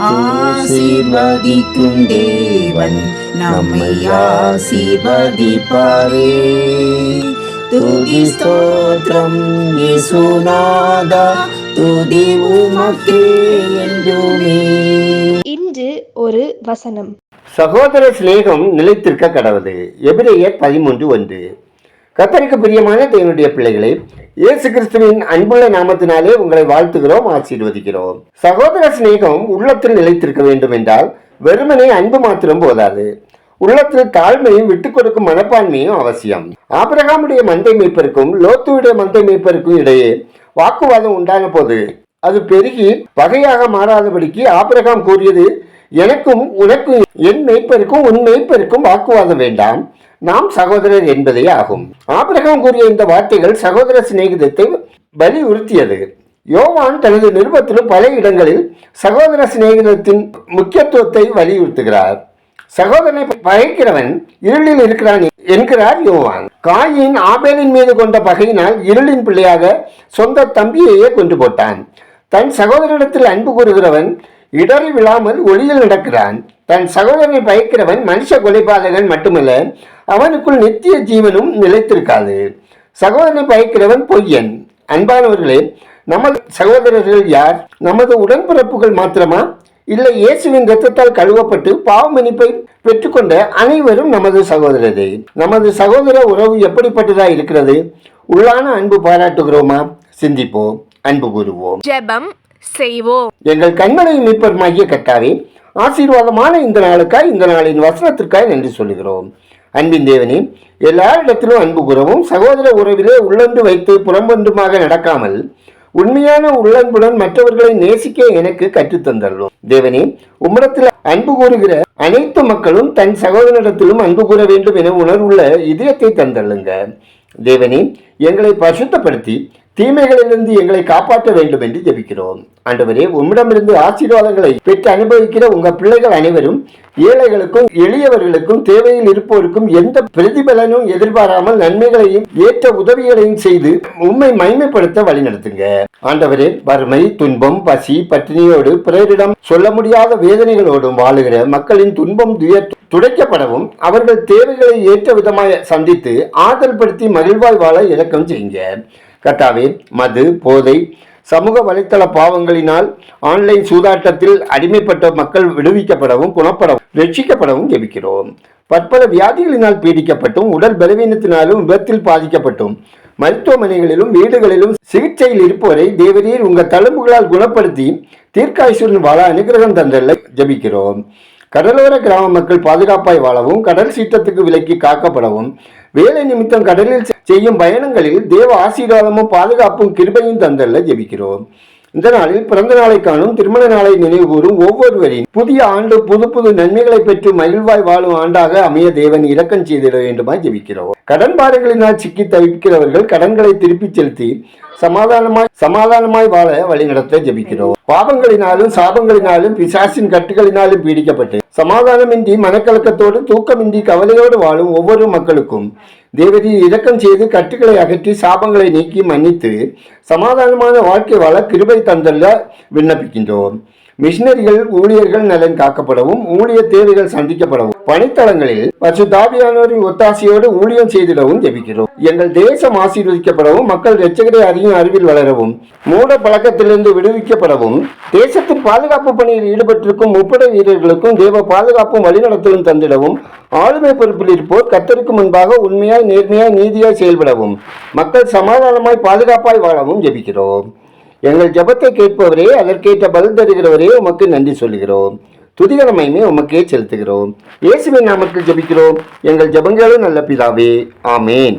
ஆசீர்வதிக்கும் தேவன் நம்மை ஆசீர்வதிப்பாரே. துதி ஸ்தோத்திரம் இயேசுநாதா துதி உமக்கே என்றுமே. இன்று ஒரு வசனம். சகோதர சிநேகம் நிலைத்திருக்க கடவுது எபிரேயர் பதிமூன்று ஒன்று. கத்தருக்கு பிரியமான தேவனுடைய பிள்ளைகளை இயேசு கிறிஸ்துவின் அன்புள்ள நாமத்தினாலே உங்களை வாழ்த்துகிறோம் ஆசீர்வதிக்கிறோம். சகோதர சிநேகம் உள்ளத்தில் நிலைத்திருக்க வேண்டும் என்றால் வெறுமனே அன்பு மாத்திரம் போதாது. உள்ளத்தில் தாழ்மையும் விட்டுக் கொடுக்கும் மனப்பான்மையும் அவசியம். ஆபிரகாமுடைய மந்தை மீட்பருக்கும் லோத்துவுடைய மந்தை மீட்பருக்கும் இடையே வாக்குவாதம் உண்டான போது அது பெருகி வகையாக மாறாதபடிக்கு ஆபிரகாம் கூறியது எனக்கும் உனக்கும் என் மெய்ப்பருக்கும் உன் மெய்ப்பருக்கும் வாக்குவாதம் வேண்டாம். நாம் சகோதரர் என்பதே ஆகும். ஆபிரகாம் கூறிய இந்த வார்த்தைகள் சகோதர சிநேகிதத்தை வலியுறுத்தியது. யோவான் தனது நிருபத்திலும் பல இடங்களில் சகோதர சிநேகிதத்தின் முக்கியத்துவத்தை வலியுறுத்துகிறார். சகோதரனை பகைக்கிறவன் இருளில் இருக்கிறான் என்கிறார் யோவான். காயின் ஆபேலின் மீது கொண்ட பகையினால் இருளின் பிள்ளையாக சொந்த தம்பியையே கொண்டு போட்டான். தன் சகோதரிடத்தில் அன்பு கூறுகிறவன் இடறி விழாமல் ஒளியில் நடக்கிறான். தன் சகோதரனை பயக்கிறவன் மனுஷ கொலைபாதகன் மட்டுமல்ல அவனுக்குள் நித்திய ஜீவனும் நிலைத்திருக்காது. சகோதரனை பயக்கிறவன் பொய்யன். அன்பானவர்களே நமது சகோதரர்கள் யார்? நமது உடன்பிறப்புகள் மாத்திரமா? இல்லை இயேசுவின் ரத்தத்தால் கழுவப்பட்டு பாவ மன்னிப்பை பெற்றுக்கொண்ட அனைவரும் நமது சகோதரரே நமது சகோதர உறவு எப்படிப்பட்டதா இருக்கிறது? உள்ளான அன்பு பாராட்டுகிறோமா? சிந்திப்போம் அன்பு கூறுவோம். ஜெபம் செய்வோம். எங்கள் கண்மனை மைய கட்டாவே ஆசீர்வாதமான இந்த நாளுக்காய் இந்த நாளின் வசனத்திற்காய் நன்றி சொல்லுகிறோம். அன்பின் தேவனே எல்லாரிடத்திலும் அன்பு கூறவும் சகோதர உறவிலே உள்ளொன்று வைத்து புறம்பொன்றுமாக நடக்காமல் உண்மையான உள்ளன்புடன் மற்றவர்களை நேசிக்க எனக்கு கற்றுத்தந்தள்ளோம் தேவனே உம்மிடத்தில் அன்பு கூறுகிற அனைத்து மக்களும் தன் சகோதரனிடத்திலும் அன்பு கூற வேண்டும் என உணர்வுள்ள இதயத்தை தந்தள்ளுங்க தேவனே எங்களை பரிசுத்தப்படுத்தி தீமைகளிலிருந்து எங்களை காப்பாற்ற வேண்டும் என்று ஜெபிக்கிறோம். ஆண்டவரே உம்மிடமிருந்து ஆசீர்வாதங்களை பெற்று அனுபவிக்கிற உங்க பிள்ளைகள் அனைவரும் ஏழைகளுக்கும் எளியவர்களுக்கும் தேவையில் இருப்போருக்கும் எந்த பிரதிபலனும் எதிர்பாராமல் நன்மைகளையும் ஏற்ற உதவிகளையும் செய்து உண்மை மைமைப்படுத்த வழிநடத்துங்க ஆண்டவரே வறுமை துன்பம் பசி பட்டினியோடு பிறரிடம் சொல்ல முடியாத வேதனைகளோடும் வாழுகிற மக்களின் துன்பம் துய துடைக்கப்படவும் அவர்கள் தேவைகளை ஏற்ற விதமாய் சந்தித்து ஆதல்படுத்தி மகிழ்வாய் வாழ இலக்கம் செய்யுங்க. கட்டாவே மது போதை சமூக வலைத்தள பாவங்களினால் ஆன்லைன் சூதாட்டத்தில் அடிமைப்பட்ட மக்கள் விடுவிக்கப்படவும் குணப்படவும் ரட்சிக்கப்படவும் ஜெபிக்கிறோம். பற்பல வியாதிகளினால் பீடிக்கப்பட்டும் உடல் பலவீனத்தினாலும் விபத்தில் பாதிக்கப்பட்டும் மருத்துவமனைகளிலும் வீடுகளிலும் சிகிச்சையில் இருப்பவரை தேவரீர் உங்கள் தழும்புகளால் குணப்படுத்தி தீர்க்காயுசுடன் வாழ அனுகிரகம் தந்தல்ல ஜபிக்கிறோம். கடலோர கிராம மக்கள் பாதுகாப்பாய் வாழவும் கடல் சீற்றத்துக்கு விலக்கி காக்கப்படவும் வேலை நிமித்தம் கடலில் செய்யும் பயணங்களில் தேவ ஆசீர்வாதமும் பாதுகாப்பும் கிருபையும் தந்தல்ல ஜெபிக்கிறோம். இந்த நாளில் பிறந்த நாளை காணும் திருமண நாளை நினைவுகூறும் ஒவ்வொருவரின் புதிய ஆண்டு புது புது நன்மைகளை பெற்று மகிழ்வாய் வாழும் ஆண்டாக அமைய தேவன் இரக்கம் செய்திட வேண்டுமாய் ஜெபிக்கிறோம். கடன் பாரங்களினால் சிக்கி தவிக்கிறவர்கள் கடன்களை திருப்பிச் செலுத்தி சமாதானமாய் சமாதானமாய் வாழ வழிநடத்த ஜெபிக்கிறோம். பாவங்களினாலும் சாபங்களினாலும் பிசாசின் கட்டுகளினாலும் பீடிக்கப்பட்டு சமாதானமின்றி மனக்கலக்கத்தோடு தூக்கமின்றி கவலையோடு வாழும் ஒவ்வொரு மக்களுக்கும் தேவதி இரக்கம் செய்து கட்டுகளை அகற்றி சாபங்களை நீக்கி மன்னித்து சமாதானமான வாழ்க்கை வாழ கிருபை தந்தல்ல விண்ணப்பிக்கின்றோம். மிஷினரிகள் ஊழியர்கள் நலன் காக்கப்படவும் ஊழிய தேவைகள் சந்திக்கப்படவும் பணித்தளங்களில் பசுதாபியானோரின் ஒத்தாசையோடு ஊழியம் செய்திடவும் ஜெபிக்கிறோம். எங்கள் தேசம் ஆசீர்வதிக்கப்படவும் மக்கள் இரட்சகரை அறியும் அறிவில் வளரவும் மூட பழக்கத்திலிருந்து விடுவிக்கப்படவும் தேசத்தின் பாதுகாப்பு பணியில் ஈடுபட்டிருக்கும் முப்படை வீரர்களுக்கும் தேவ பாதுகாப்பும் வழிநடத்தலும் தந்திடவும் ஆளுமை பொறுப்பில் இருப்போர் கத்தருக்கு முன்பாக உண்மையாய் நேர்மையாய் நீதியாய் செயல்படவும் மக்கள் சமாதானமாய் பாதுகாப்பாய் வாழவும் ஜெபிக்கிறோம். எங்கள் ஜெபத்தை கேட்பவரே அதற்கேற்ற பதில் தருகிறவரே உமக்கு நன்றி சொல்லுகிறோம். துதிகரமையுமே உமக்கே செலுத்துகிறோம். இயேசுவின் நாமத்தில் ஜெபிக்கிறோம். எங்கள் ஜபங்களும் நல்ல பிதாவே. ஆமேன்.